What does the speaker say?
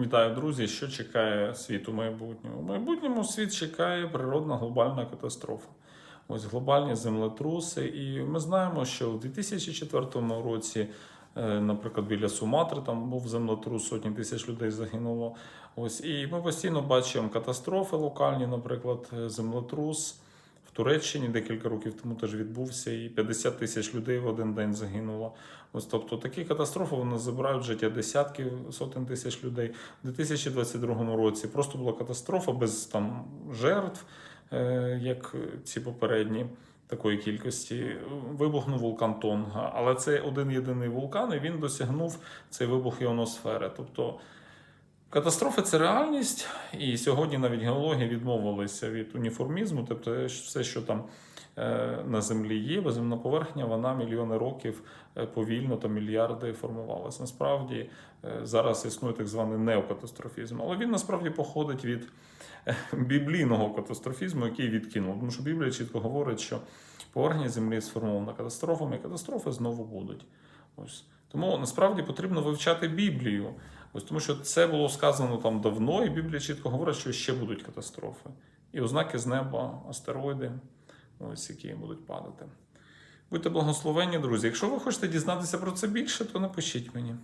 Вітаю, друзі! Що чекає світ у майбутньому? У майбутньому світ чекає природна глобальна катастрофа. Ось глобальні землетруси. І ми знаємо, що у 2004 році, е, наприклад, біля Суматри там був землетрус, сотні тисяч людей загинуло. Ось і ми постійно бачимо катастрофи локальні, наприклад, е, землетрус. Туреччині декілька років тому теж відбувся, і 50 тисяч людей в один день загинуло. Ось тобто такі катастрофи вони забирають життя десятків сотень тисяч людей. У 2022 році просто була катастрофа без там жертв, е, як ці попередні. Такої кількості вибухнув вулкан Тонга, але це один єдиний вулкан, і він досягнув цей вибух іоносфери. Тобто Катастрофи це реальність, і сьогодні навіть геологи відмовилися від уніформізму, тобто все, що там е, на землі є, безземна поверхня, вона мільйони років е, повільно та мільярди формувалася. Насправді е, зараз існує так званий неокатастрофізм, але він насправді походить від е, біблійного катастрофізму, який відкинув. Тому що Біблія чітко говорить, що поверхня землі сформована катастрофами, і катастрофи знову будуть. Ось тому насправді потрібно вивчати Біблію. Ось тому, що це було сказано там давно, і Біблія чітко говорить, що ще будуть катастрофи. І ознаки з неба, астероїди, ось які будуть падати. Будьте благословенні, друзі. Якщо ви хочете дізнатися про це більше, то напишіть мені.